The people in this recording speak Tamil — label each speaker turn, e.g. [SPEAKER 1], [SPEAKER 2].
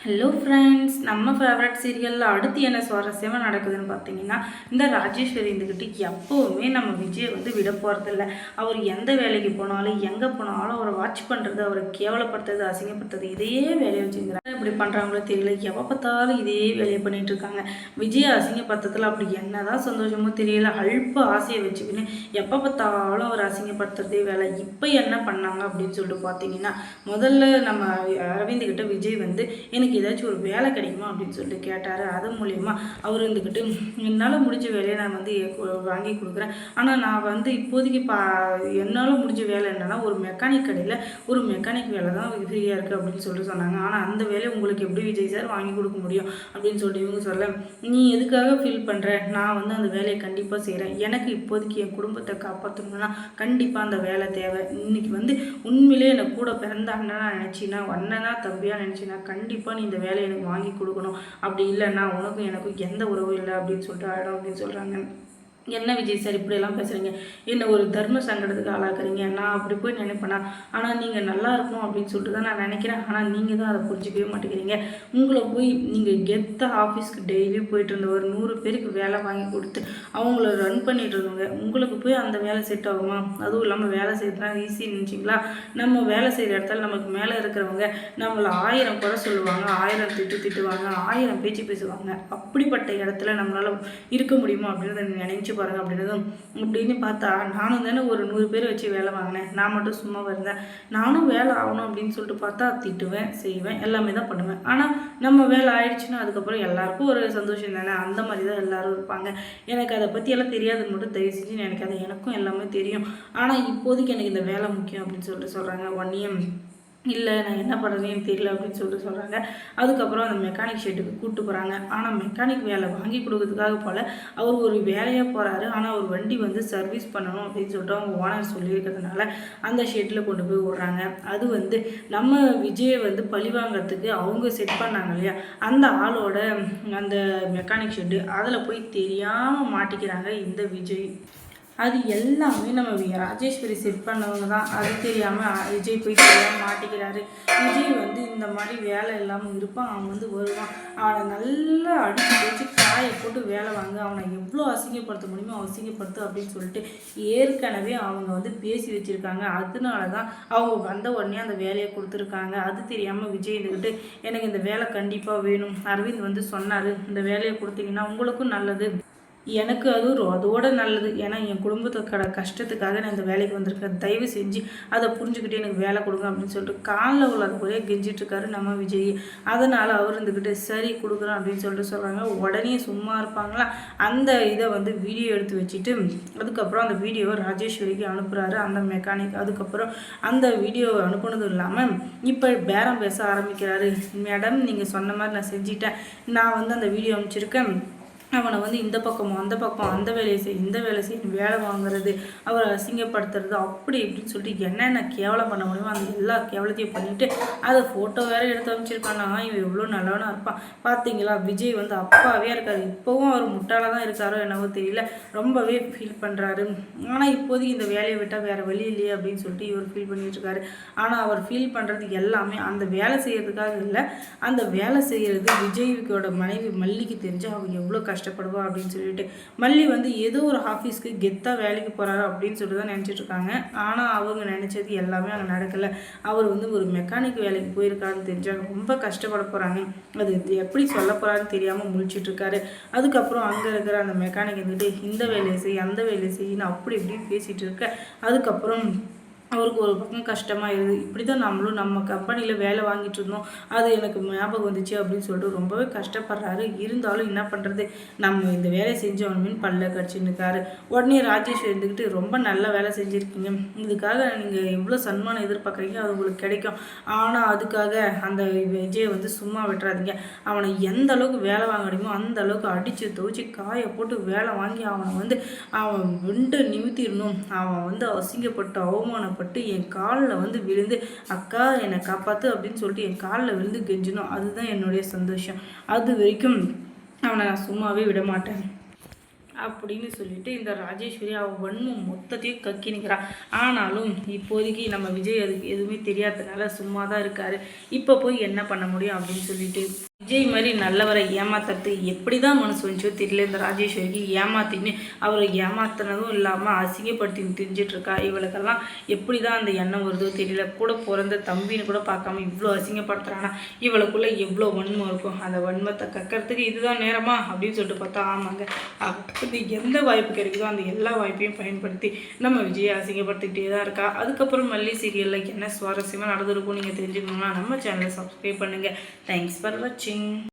[SPEAKER 1] ஹலோ ஃப்ரெண்ட்ஸ் நம்ம ஃபேவரட் சீரியலில் அடுத்து என்ன சுவாரஸ்யமாக நடக்குதுன்னு பார்த்தீங்கன்னா இந்த ராஜேஸ்வரி இருந்துக்கிட்டு எப்போவுமே நம்ம விஜய் வந்து விட போகிறதில்ல அவர் எந்த வேலைக்கு போனாலும் எங்கே போனாலும் அவரை வாட்ச் பண்ணுறது அவரை கேவலப்படுத்துறது அசிங்கப்படுத்துறது இதையே வேலையை வச்சுங்கிறாங்க இப்படி பண்ணுறாங்களோ தெரியல எப்போ பார்த்தாலும் இதே வேலையை பண்ணிகிட்ருக்காங்க இருக்காங்க. விஜய் அசிங்கப்படுத்துறதுல அப்படி என்ன தான் சந்தோஷமோ தெரியல அல்ப ஆசையை வச்சுக்கின்னு எப்போ பார்த்தாலும் அவர் அசிங்கப்படுத்துறதே வேலை. இப்போ என்ன பண்ணாங்க அப்படின்னு சொல்லிட்டு பார்த்தீங்கன்னா முதல்ல நம்ம அரவிந்த்கிட்ட விஜய் வந்து எனக்கு ஏதாச்சும் ஒரு வேலை கிடைக்குமா அப்படின்னு சொல்லிட்டு கேட்டார். அது மூலயமா அவர் இருந்துக்கிட்டு என்னால் முடிஞ்ச வேலையை நான் வந்து வாங்கி கொடுக்குறேன். ஆனால் நான் வந்து இப்போதைக்கு பா என்னால் முடிஞ்ச வேலை என்னென்னா ஒரு மெக்கானிக் கடையில் ஒரு மெக்கானிக் வேலை தான் ஃப்ரீயாக இருக்குது அப்படின்னு சொல்லிட்டு சொன்னாங்க. ஆனால் அந்த வேலையை உங்களுக்கு எப்படி விஜய் சார் வாங்கி கொடுக்க முடியும்? அப்படின்னு சொல்லிட்டு இவங்க சொல்ல நீ எதுக்காக ஃபீல் பண்ணுற நான் வந்து அந்த வேலையை கண்டிப்பாக செய்கிறேன் எனக்கு இப்போதைக்கு என் குடும்பத்தை காப்பாற்றணும்னா கண்டிப்பாக அந்த வேலை தேவை. இன்னைக்கு வந்து உண்மையிலே என்னை கூட பிறந்த அண்ணனா நினச்சின்னா அண்ணனா தம்பியா நினச்சின்னா கண்டிப்பாக நீ இந்த வேலையை எனக்கு வாங்கி கொடுக்கணும். அப்படி இல்லைன்னா உனக்கும் எனக்கும் எந்த உறவும் இல்லை அப்படின்னு சொல்லிட்டு ஆயிடும் அப்படின்னு சொல்கிறாங்க என்ன விஜய் சார் இப்படியெல்லாம் பேசுகிறீங்க என்ன ஒரு தர்ம சங்கடத்துக்கு ஆளாக்குறீங்க? நான் அப்படி போய் நினைப்பேனா? ஆனால் நீங்கள் நல்லா இருக்கணும் அப்படின்னு சொல்லிட்டு தான் நான் நினைக்கிறேன். ஆனால் நீங்கள் தான் அதை புரிஞ்சிக்கவே மாட்டேங்கிறீங்க. உங்களை போய் நீங்கள் கெத்த ஆஃபீஸ்க்கு டெய்லி போயிட்டு இருந்த ஒரு நூறு பேருக்கு வேலை வாங்கி கொடுத்து அவங்கள ரன் பண்ணிட்டு இருந்தவங்க உங்களுக்கு போய் அந்த வேலை செட் ஆகுமா? அதுவும் இல்லாமல் வேலை செய்யறதுனா ஈஸி நினச்சிங்களா? நம்ம வேலை செய்கிற இடத்துல நமக்கு மேலே இருக்கிறவங்க நம்மளை ஆயிரம் குறை சொல்லுவாங்க ஆயிரம் திட்டு திட்டுவாங்க ஆயிரம் பேச்சு பேசுவாங்க. அப்படிப்பட்ட இடத்துல நம்மளால் இருக்க முடியுமா அப்படின்றத நினைச்சு பாருங்க அப்படின்றதும் அப்படின்னு பார்த்தா நானும் தானே ஒரு நூறு பேர் வச்சு வேலை வாங்கினேன். நான் மட்டும் சும்மா வருந்தேன். நானும் வேலை ஆகணும் அப்படின்னு சொல்லிட்டு பார்த்தா திட்டுவேன் செய்வேன் எல்லாமே தான் பண்ணுவேன். ஆனால் நம்ம வேலை ஆயிடுச்சுன்னா அதுக்கப்புறம் எல்லாருக்கும் ஒரு சந்தோஷம் தானே? அந்த மாதிரி தான் எல்லோரும் இருப்பாங்க. எனக்கு அதை பற்றி எல்லாம் தெரியாதுன்னு மட்டும் தயவு செஞ்சு நினைக்காத. எனக்கும் எல்லாமே தெரியும். ஆனால் இப்போதைக்கு எனக்கு இந்த வேலை முக்கியம் அப்படின்னு சொல்லிட்டு சொல்கிறாங்க ஒன் இயர் இல்லை நான் என்ன பண்ணுறதுன்னு தெரியல அப்படின்னு சொல்லிட்டு சொல்கிறாங்க அதுக்கப்புறம் அந்த மெக்கானிக் ஷெட்டுக்கு கூப்பிட்டு போகிறாங்க ஆனால் மெக்கானிக் வேலை வாங்கி கொடுக்கறதுக்காக போல். அவர் ஒரு வேலையாக போகிறாரு ஆனால் அவர் வண்டி வந்து சர்வீஸ் பண்ணணும் அப்படின்னு சொல்லிட்டு அவங்க ஓனர் சொல்லியிருக்கிறதுனால அந்த ஷெட்டில் கொண்டு போய் விடுறாங்க அது வந்து நம்ம விஜயை வந்து பழி வாங்குறதுக்கு அவங்க செட் பண்ணாங்க இல்லையா? அந்த ஆளோட அந்த மெக்கானிக் ஷெட்டு அதில் போய் தெரியாமல் மாட்டிக்கிறாங்க இந்த விஜய். அது எல்லாமே நம்ம ராஜேஸ்வரி செட் பண்ணவங்க தான். அது தெரியாமல் விஜய் போய் தெரியாமல் மாட்டிக்கிறாரு. விஜய் வந்து இந்த மாதிரி வேலை இல்லாமல் இருப்பான். அவன் வந்து வருவான். அவனை நல்லா அடிச்சு வச்சு காயை போட்டு வேலை வாங்க. அவனை எவ்வளோ அசிங்கப்படுத்த முடியுமோ அசிங்கப்படுத்து அப்படின்னு சொல்லிட்டு ஏற்கனவே அவங்க வந்து பேசி வச்சுருக்காங்க. அதனால தான் அவங்க வந்த உடனே அந்த வேலையை கொடுத்துருக்காங்க. அது தெரியாமல் விஜய் இருந்துக்கிட்டு எனக்கு இந்த வேலை கண்டிப்பாக வேணும். அரவிந்த் வந்து சொன்னார் இந்த வேலையை கொடுத்தீங்கன்னா உங்களுக்கும் நல்லது. எனக்கு அதுவும் அதோட நல்லது. ஏன்னா என் குடும்பத்தோட கஷ்டத்துக்காக நான் இந்த வேலைக்கு வந்திருக்கேன். தயவு செஞ்சு அதை புரிஞ்சுக்கிட்டு எனக்கு வேலை கொடுங்க அப்படின்னு சொல்லிட்டு காலில் உள்ளது ஒரே கெஞ்சிட்டு இருக்காரு நம்ம விஜய். அதனால் அவர் இருந்துக்கிட்டு சரி கொடுக்குறோம் அப்படின்னு சொல்லிட்டு சொல்கிறாங்க உடனே சும்மா இருப்பாங்களா? அந்த இதை வந்து வீடியோ எடுத்து வச்சுட்டு அதுக்கப்புறம் அந்த வீடியோவை ராஜேஸ்வரிக்கு அனுப்புகிறாரு அந்த மெக்கானிக் அதுக்கப்புறம் அந்த வீடியோவை அனுப்புனதும் இல்லாமல் இப்போ பேரம் பேச ஆரம்பிக்கிறாரு. மேடம் நீங்கள் சொன்ன மாதிரி நான் செஞ்சிட்டேன். நான் வந்து அந்த வீடியோ அனுப்பிச்சிருக்கேன். அவனை வந்து இந்த பக்கமும் அந்த பக்கம் அந்த வேலையை செய் இந்த வேலை செய்யணும் வேலை வாங்குறது அவரை அசிங்கப்படுத்துறது அப்படி இப்படின்னு சொல்லிட்டு என்னென்ன கேவலம் பண்ண முடியுமோ அந்த எல்லா கேவலத்தையும் பண்ணிவிட்டு அதை ஃபோட்டோ வேற எடுத்து அமைச்சிருக்கானா இவன் எவ்வளோ நல்லவனாக இருப்பான். பார்த்தீங்களா விஜய் வந்து அப்பாவே இருக்காரு. இப்போவும் அவர் முட்டாளாக தான் இருக்காரோ என்னவோ தெரியல. ரொம்பவே ஃபீல் பண்ணுறாரு ஆனால் இப்போதைக்கு இந்த வேலையை விட்டால் வேறு வழி இல்லையே அப்படின்னு சொல்லிட்டு இவர் ஃபீல் பண்ணிகிட்டு இருக்காரு. ஆனால் அவர் ஃபீல் பண்ணுறது எல்லாமே அந்த வேலை செய்கிறதுக்காக இல்லை. அந்த வேலை செய்கிறது விஜய்க்கோட மனைவி மல்லிக்கு தெரிஞ்சு அவங்க எவ்வளோ கஷ்டம் கஷ்டப்படுவா அப்படின்னு சொல்லிட்டு மல்லி வந்து ஏதோ ஒரு ஆஃபீஸ்க்கு கெத்தாக வேலைக்கு போகிறாரு அப்படின்னு சொல்லிட்டு தான் நினச்சிட்டு இருக்காங்க. ஆனால் அவங்க நினச்சது எல்லாமே அங்கே நடக்கலை. அவர் வந்து ஒரு மெக்கானிக் வேலைக்கு போயிருக்காருன்னு தெரிஞ்சாங்க ரொம்ப கஷ்டப்பட போகிறாங்க அது இது எப்படி சொல்ல போகிறாருன்னு தெரியாமல் முழிச்சிட்டு இருக்காரு. அதுக்கப்புறம் அங்கே இருக்கிற அந்த மெக்கானிக் வந்துட்டு இந்த வேலையை செய் அந்த வேலையை செய்யின்னு அப்படி இப்படின்னு பேசிகிட்டு இருக்க. அதுக்கப்புறம் அவருக்கு ஒரு பக்கம் கஷ்டமாக இருக்குது இப்படி தான் நம்மளும் நம்ம கம்பெனியில் வேலை வாங்கிட்டு இருந்தோம் அது எனக்கு ஞாபகம் வந்துச்சு அப்படின்னு சொல்லிட்டு ரொம்பவே கஷ்டப்படுறாரு. இருந்தாலும் என்ன பண்ணுறது நம்ம இந்த வேலையை செஞ்சவனுமே பல்ல கடிச்சுன்னுக்காரு உடனே ராஜேஷ் இருந்துக்கிட்டு ரொம்ப நல்ல வேலை செஞ்சுருக்கீங்க. இதுக்காக நீங்கள் எவ்வளோ சன்மானம் எதிர்பார்க்குறீங்க? அது உங்களுக்கு கிடைக்கும். ஆனால் அதுக்காக அந்த விஜயை வந்து சும்மா விட்டுறாதீங்க. அவனை எந்த அளவுக்கு வேலை வாங்க முடியுமோ அந்த அளவுக்கு அடித்து துவச்சி காய போட்டு வேலை வாங்கி அவனை வந்து அவன் விண்டு நிமித்திடணும். அவன் வந்து அசிங்கப்பட்டு அவமானப்பட்டு என் காலில் வந்து விழுந்து அக்கா என்னை காப்பாற்று அப்படின்னு சொல்லிட்டு என் காலில் விழுந்து கெஞ்சினோம். அதுதான் என்னுடைய சந்தோஷம். அது வரைக்கும் அவனை நான் சும்மாவே விட மாட்டேன் அப்படின்னு சொல்லிட்டு இந்த ராஜேஸ்வரி அவள் வன்மம் மொத்தத்தையும் கக்கி நிற்கிறான் ஆனாலும் இப்போதைக்கு நம்ம விஜய் அதுக்கு எதுவுமே தெரியாததுனால சும்மா தான் இருக்காரு. இப்போ போய் என்ன பண்ண முடியும் அப்படின்னு சொல்லிட்டு விஜய் மாதிரி நல்லவரை ஏமாத்துறது எப்படி தான் மனசு வந்துச்சோ தெரியல. இந்த ராஜேஸ்வரிக்கு ஏமாத்தின்னு அவரை ஏமாத்தினதும் இல்லாமல் அசிங்கப்படுத்தி தெரிஞ்சிட்டு இருக்கா இவளுக்கெல்லாம் எப்படி தான் அந்த எண்ணம் வருதோ தெரியல. கூட பிறந்த தம்பின்னு கூட பார்க்காம இவ்வளோ அசிங்கப்படுத்துறானா. இவளுக்குள்ளே எவ்வளோ வன்மம் இருக்கும். அந்த வன்மத்தை கக்கறதுக்கு இதுதான் நேரமா அப்படின்னு சொல்லிட்டு பார்த்தா ஆமாங்க. அப்படி எந்த வாய்ப்பு கிடைக்குதோ அந்த எல்லா வாய்ப்பையும் பயன்படுத்தி நம்ம விஜயை அசிங்கப்படுத்திக்கிட்டே தான் இருக்கா. அதுக்கப்புறம் மல்லி சீரியலில் என்ன சுவாரஸ்யமாக நடந்திருக்கும் நீங்கள் தெரிஞ்சுக்கணும்னா நம்ம சேனலை சப்ஸ்கிரைப் பண்ணுங்கள் தேங்க்ஸ் ஃபார் வாட்சிங் watching.